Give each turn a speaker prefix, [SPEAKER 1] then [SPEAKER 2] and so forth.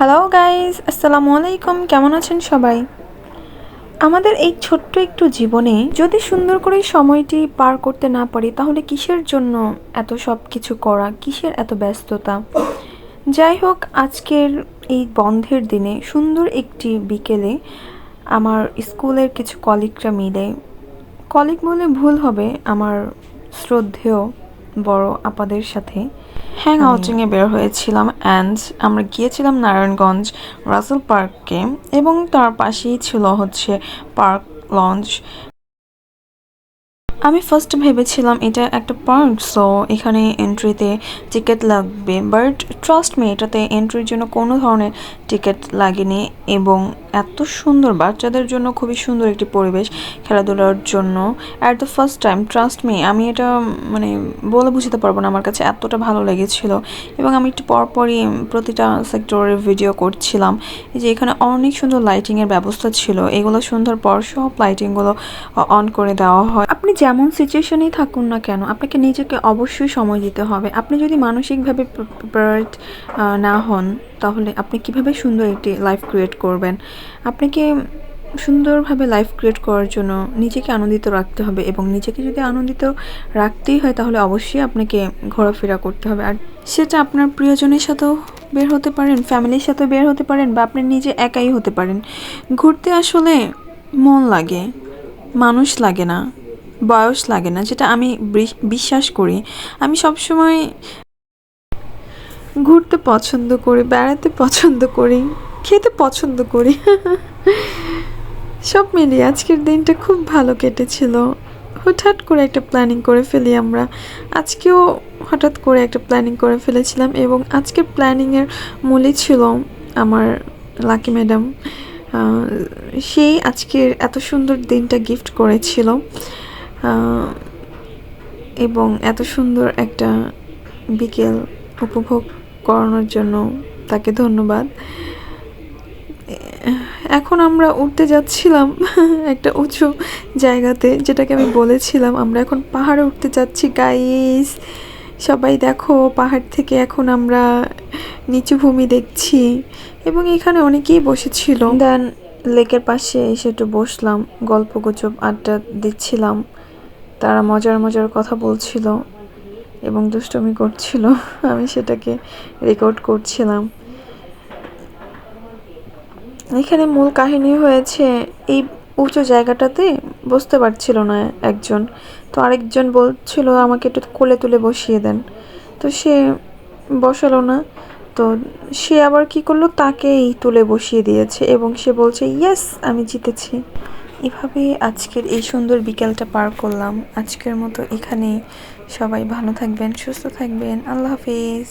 [SPEAKER 1] Hello guys আসসালামু আলাইকুম কেমন আছেন সবাই? আমাদের এই ছোট্ট একটু জীবনে যদি সুন্দর করে সময়টি পার করতে না পারি, তাহলে কিসের জন্য এত সব কিছু করা? কিসের এত ব্যস্ততা? যাই হোক, আজকের এই বন্ধের দিনে সুন্দর একটি বিকেলে আমার স্কুলের কিছু কলিগরা মিলে কলিগ বলে ভুল হবে, আমার শ্রদ্ধেয় বড় আপাদের সাথে। হ্যাং আউটিংয়ে বের হয়েছিলাম অ্যান্ড আমরা গিয়েছিলাম নারায়ণগঞ্জ রাসেল পার্কে এবং তার পাশেই ছিল হচ্ছে পার্ক লঞ্চ। আমি ফার্স্ট ভেবেছিলাম এটা একটা পার্ক সো এখানে এন্ট্রিতে টিকিট লাগবে। বাট ট্রাস্ট মি এটাতে এন্ট্রির জন্য কোনো ধরনের টিকিট লাগেনি এবং এত সুন্দর বাচ্চাদের জন্য খুবই সুন্দর একটি পরিবেশ খেলাধুলার জন্য। At the first time trust me আমি এটা মানে বলে বুঝতে পারব না, আমার কাছে এতটা ভালো লেগেছিল। এবং আমি একটু পরপরই প্রতিটা সেক্টরের ভিডিও করছিলাম যে এখানে অনেক সুন্দর লাইটিংয়ের ব্যবস্থা ছিল। এগুলো সুন্দর পর সব লাইটিংগুলো অন করে দেওয়া হয়। আপনি যেমন সিচুয়েশনেই থাকুন না কেন? আপনাকে নিজেকে অবশ্যই সময় দিতে হবে। আপনি যদি মানসিকভাবে প্রিপেয়ার্ড না হন, তাহলে আপনি কীভাবে সুন্দর একটি লাইফ ক্রিয়েট করবেন? আপনাকে সুন্দরভাবে লাইফ ক্রিয়েট করার জন্য নিজেকে আনন্দিত রাখতে হবে এবং নিজেকে যদি আনন্দিত রাখতেই হয়, তাহলে অবশ্যই আপনাকে ঘোরাফেরা করতে হবে। আর সেটা আপনার প্রিয়জনের সাথেও বের হতে পারেন ফ্যামিলির সাথেও বের হতে পারেন বা আপনি নিজে একাই হতে পারেন। ঘুরতে আসলে মন লাগে, মানুষ লাগে না। বয়স লাগে না, যেটা আমি বিশ্বাস করি। আমি সবসময় ঘুরতে পছন্দ করি, বেড়াতে পছন্দ করি, খেতে পছন্দ করি। সব মিলিয়ে আজকের দিনটা খুব ভালো কেটেছিল। হঠাৎ করে একটা প্ল্যানিং করে ফেলি আমরা। আজকেও হঠাৎ করে একটা প্ল্যানিং করে ফেলেছিলাম এবং আজকের প্ল্যানিংয়ের মূলই ছিল আমার লাকি ম্যাডাম সেই আজকের এত সুন্দর দিনটা গিফট করেছিল। এবং এত সুন্দর একটা বিকেল উপভোগ করানোর জন্য তাকে ধন্যবাদ। এখন আমরা উঠতে যাচ্ছিলাম একটা উঁচু জায়গাতে, যেটাকে আমি বলেছিলাম। আমরা এখন পাহাড়ে উঠতে যাচ্ছি গাইস সবাই দেখো, পাহাড় থেকে এখন আমরা নিচু ভূমি দেখছি। এবং এখানে অনেকেই বসেছিল। দেন লেকের পাশে এসে একটু বসলাম গল্প গুজব আড্ডা দিচ্ছিলাম। তারা মজার মজার কথা বলছিল এবং দুষ্টমি করছিল। আমি সেটাকে রেকর্ড করছিলাম। এখানে মূল কাহিনী হয়েছে, এই উঁচু জায়গাটাতে বসতে পারছিল না একজন। তো আরেকজন বলছিল, আমাকে একটু কোলে তুলে বসিয়ে দেন। তো সে বসালো না। তো সে আবার কি করল? তাকেই তুলে বসিয়ে দিয়েছে এবং সে বলছে ইয়েস আমি জিতেছি। এভাবে আজকের এই সুন্দর বিকেলটা পার করলাম। আজকের মতো এখানে সবাই ভালো থাকবেন, সুস্থ থাকবেন। আল্লাহ হাফিজ।